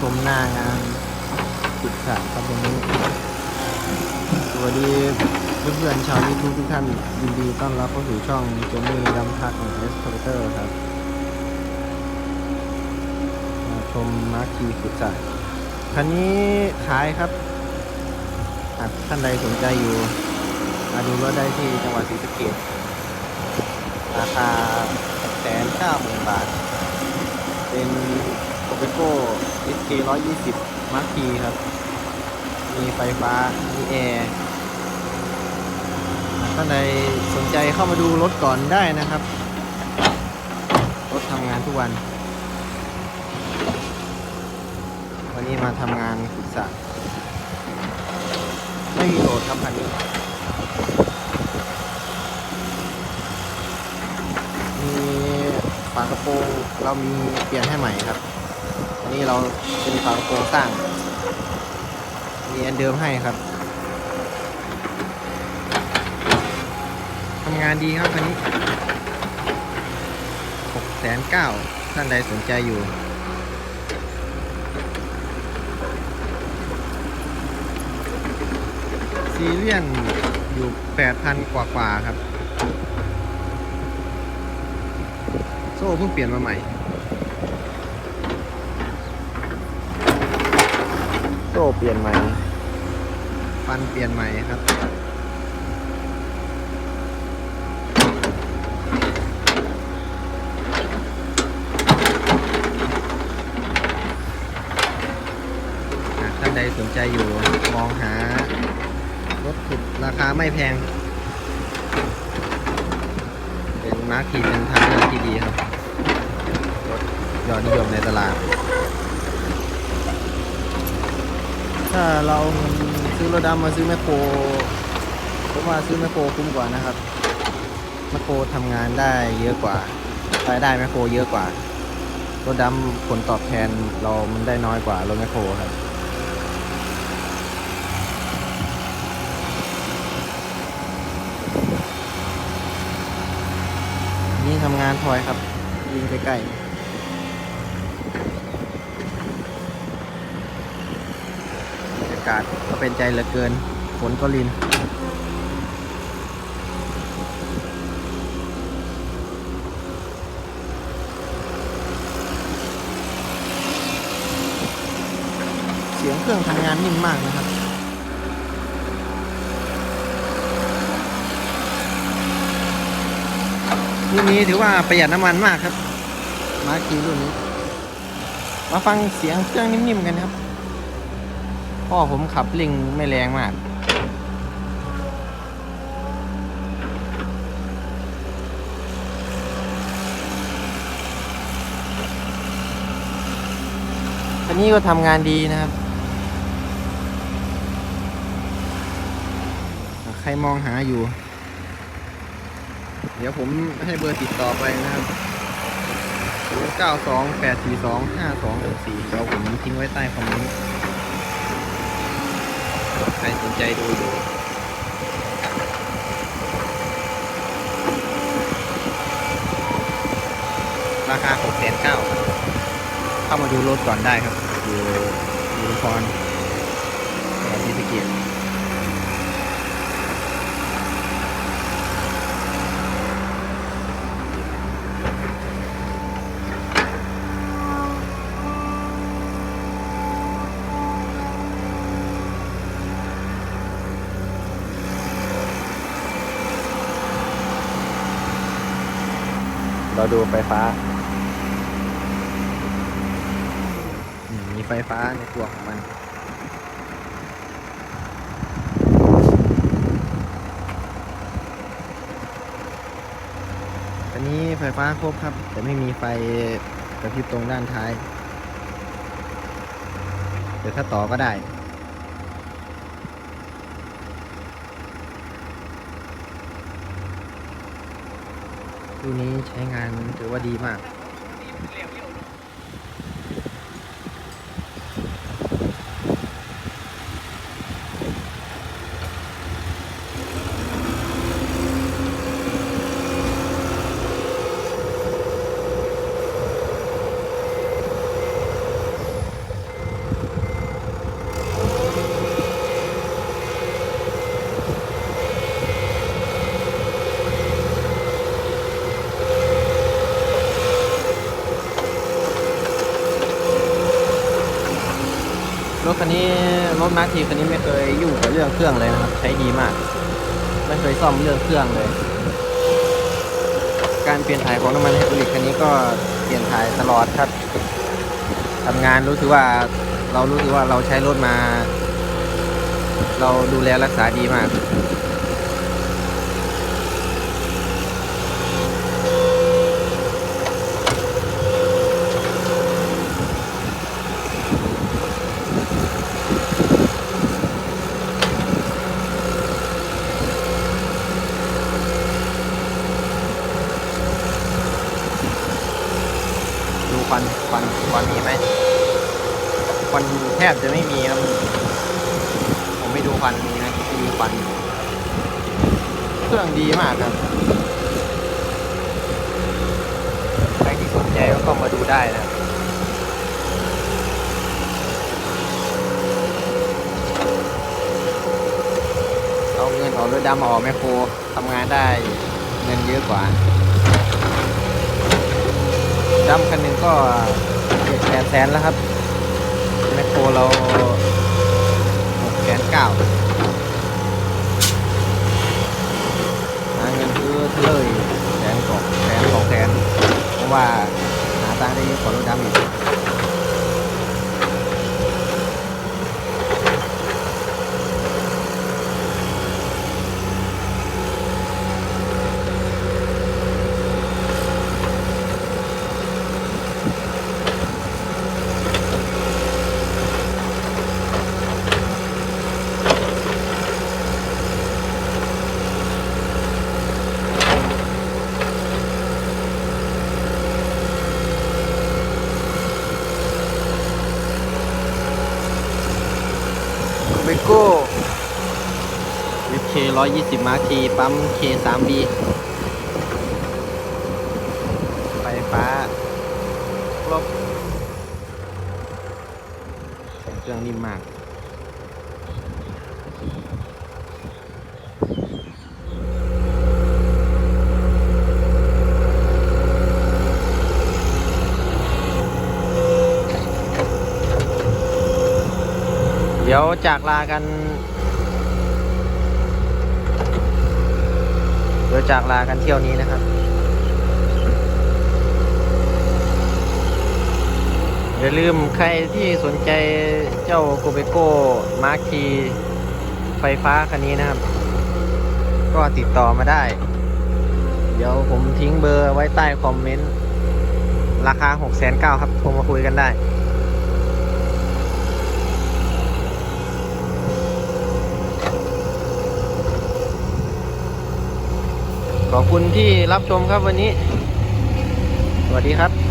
ชมหน้างานศึกษาครับวันนี้ สวัสดีเพื่อนๆชาวยูทูบทุกท่านยินดีต้อนรับเข้าสู่ช่องเจมี่ดำทักของเอสคาเตอร์ครับมาชมมาร์คคีฝึกษาคันนี้ขายครับหากท่านใดสนใจอยู่ มาดูรถได้ที่จังหวัดศรีสะเกษราคาแสนเก้าหมื่นบาท เป็นโอเปโก้ SK 120มาร์คคีครับ มีไฟฟ้า มีแอร์ท่านใดสนใจเข้ามาดูรถก่อนได้นะครับ รถทำงานทุกวัน วันนี้มาทำงานศึกษาไม่มีโหลดครับคันนี้มีฝากระโปรงเรามีเปลี่ยนให้ใหม่ครับ นี้เราเป็นฝากระโปรงสร้าง มีอันเดิมให้ครับทำงานดีครับคันนี้หกแสนเก้าท่านใดสนใจอยู่ซีเรียนอยู่ 8,000 กว่ากว่าครับ โซ่เพิ่งเปลี่ยนมาใหม่ โซ่เปลี่ยนใหม่ฟันเปลี่ยนใหม่ครับ หากท่านใดสนใจอยู่ มองหารถขุดราคาไม่แพง เป็นมาร์คีเป็นทางเลือกที่ดีครับ รถยอดนิยมในตลาด ถ้าเราซื้อรถดำมาซื้อแมคโครผมว่าซื้อแมคโครคุ้มกว่านะครับแมคโครทำงานได้เยอะกว่ารายได้แมคโครเยอะกว่ารถดำผลตอบแทนเรามันได้น้อยกว่ารถแมคโครครับนี่ทำงานทอยครับยิงใกล้ๆบรรยากาศก็เป็นใจเหลือเกิน ฝนก็ลิน เสียงเครื่องทำงานนิ่มมากนะครับรุ่นนี้ถือว่าประหยัดน้ำมันมากครับ มาคีรุ่นนี้ มาฟังเสียงเครื่องนิ่มๆกันครับ พ่อผมขับลิงไม่แรงมากคันนี้ก็ทำงานดีนะครับ ใครมองหาอยู่ เดี๋ยวผมให้เบอร์ติดต่อไปนะครับ928425214เดี๋ยวผมทิ้งไว้ใต้คอมเมนต์ ใครสนใจดูอยู่ราคา6 9 0 0 0เข้ามาดูรถก่อนได้ครับ อยู่อยู่พรจังหวัดศรีสะเกษ เราดูไฟฟ้ามมีไฟฟ้าในตัวของมันอันนี้ไฟฟ้าครบครับ แต่ไม่มีไฟกระพริบตรงด้านท้าย เดี๋ยวถ้าต่อก็ได้ ตัวนี้ใช้งานถือว่าดีมาก รถคันนี้รถมาทีคันนี้ไม่เคยยุ่งกับเรื่องเครื่องเลยนะครับ ใช้ดีมาก ไม่เคยซ่อมเรื่องเครื่องเลย การเปลี่ยนถ่ายของน้ำมันไฮดรอลิกคันนี้ก็เปลี่ยนถ่ายตลอดครับทำงานรู้สึกว่าเรารู้สึกว่าเราใช้รถมา เราดูแลรักษาดีมาก ดูควันควันควันมีไหมควันแทบจะไม่มีครับ ผมไม่ดูควันมีนะม่มีควันเครื่องดีมากครับ ใครที่สนใจก็เข้ามาดูได้นะเอาเงินออกรถดำมออกแมคโครทำงานได้เงินเยอะกว่าดำคันหนึ่งก็เจ็ดแปดแสนแล้วครับ เราหกแสนเก้าหาเงินซื้อเทเลอร์อีกแสนสองแสนสองแสนเพราะว่าหาตังค์ได้เยอะกว่ารถดำอีกเบโก้วิ เคร้อยยี่สิบมาร์ทีปั๊มเคสามบีไฟฟ้าครบเครื่องนิ่มมากเดี๋ยวจากลากัน เดี๋ยวจากลากันเที่ยวนี้นะครับอย่าลืมใครที่สนใจเจ้าโกเบโก้มาร์คทีไฟฟ้าคันนี้นะครับ ก็ติดต่อมาได้ เดี๋ยวผมทิ้งเบอร์ไว้ใต้คอมเมนต์ ราคา 6 9 0 0 0ครับโทรมาคุยกันได้ ขอบคุณที่รับชมครับวันนี้ สวัสดีครับ